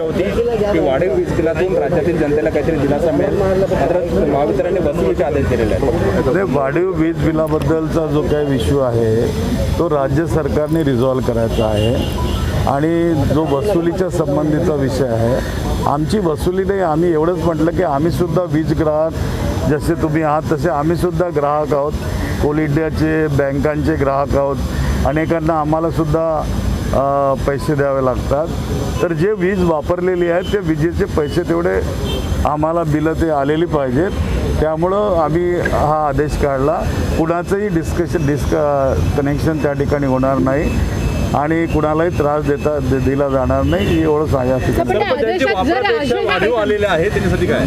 होती की वाढीव वीज बिलातून राज्यातील जनतेला काहीतरी दिलासा मिळेल. मात्र महावितरणने वसुलीचे आदेश दिलेले आहेत. वाढीव वीज बिलाबद्दलचा जो काही इश्यू आहे तो राज्य सरकारने रिझॉल्व करायचा आहे. आणि जो वसुलीच्या संबंधीचा विषय आहे आमची वसुली नाही आम्ही एवढंच म्हटलं की आम्हीसुद्धा वीज ग्राहक जसे तुम्ही आहात तसे आम्हीसुद्धा ग्राहक आहोत. कोल इंडियाचे बँकांचे ग्राहक आहोत. अनेकांना आम्हालासुद्धा पैसे द्यावे लागतात. तर जे वीज वापरलेली आहे ते विजेचे पैसे तेवढे आम्हाला बिलं ते आलेली पाहिजेत. त्यामुळं आम्ही हा आदेश काढला. कुणाचंही डिस्कशन डिस्क कनेक्शन त्या ठिकाणी होणार नाही. आणि कुणालाही त्रास देता दे- दिला जाणार नाही एवढं सांगा पण त्या आदेशात जर आदेश आलेले आहे त्याच्यासाठी काय?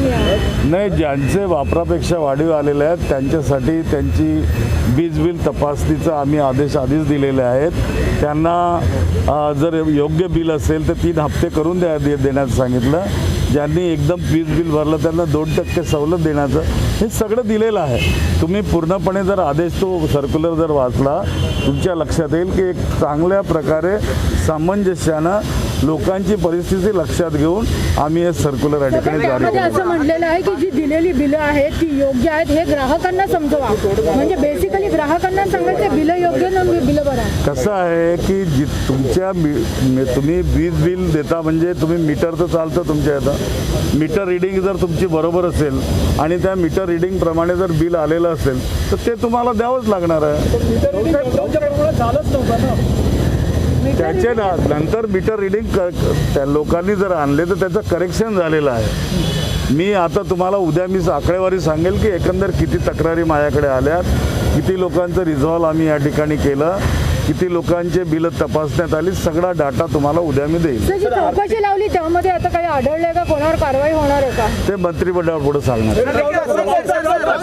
नाही ज्यांचे वापरापेक्षा वाढीव आलेले आहेत त्यांच्यासाठी त्यांची वीज बिल तपासणीचा आम्ही आदेश आधीच दिलेले आहेत. त्यांना अ, जर योग्य बिल असेल तर तीन हप्ते करून द्या दे देण्याचं सांगितलं. ज्यांनी एकदम वीज बिल भरलं त्यांना दोन टक्के सवलत देण्याचं हे सगळं दिलेलं आहे. तुम्ही पूर्णपणे जर आदेश तो सर्क्युलर जर वाचला तुमच्या लक्षात येईल की एक चांगल्या प्रकारे सामंजस्यानं लोकांची परिस्थिती लक्षात घेऊन आम्ही हे सर्क्युलर या ठिकाणी जारी असं म्हटलेलं आहे की जी दिलेली बिलं आहेत ती योग्य आहेत हे ग्राहकांना समजवा. म्हणजे बेसिकली ग्राहकांना सांगायचं बिलं कसं आहे की जी तुमच्या मी- तुम्ही वीज बिल देता म्हणजे तुम्ही मीटर तर चालतं तुमच्या इथं. मीटर रिडिंग जर तुमची बरोबर असेल आणि त्या मीटर रिडिंग प्रमाणे जर बिल आलेलं असेल तर ते तुम्हाला द्यावंच लागणार आहे. त्याचे ना नंतर मीटर रिडिंग त्या लोकांनी जर आणले तर त्याचं करेक्शन झालेलं आहे. मी आता तुम्हाला उद्या मी आकडेवारी सांगेल की एकंदर किती तक्रारी माझ्याकडे आल्यात किती लोकांचं रिझॉल्व आम्ही या ठिकाणी केलं किती लोकांचे बिलं तपासण्यात आली सगळा डाटा तुम्हाला उद्या मी देईल जी चौकशी लावली त्यामध्ये आता काही आढळलंय का कोणावर कारवाई होणार आहे का ते मंत्रिमंडळापुढे सांगणार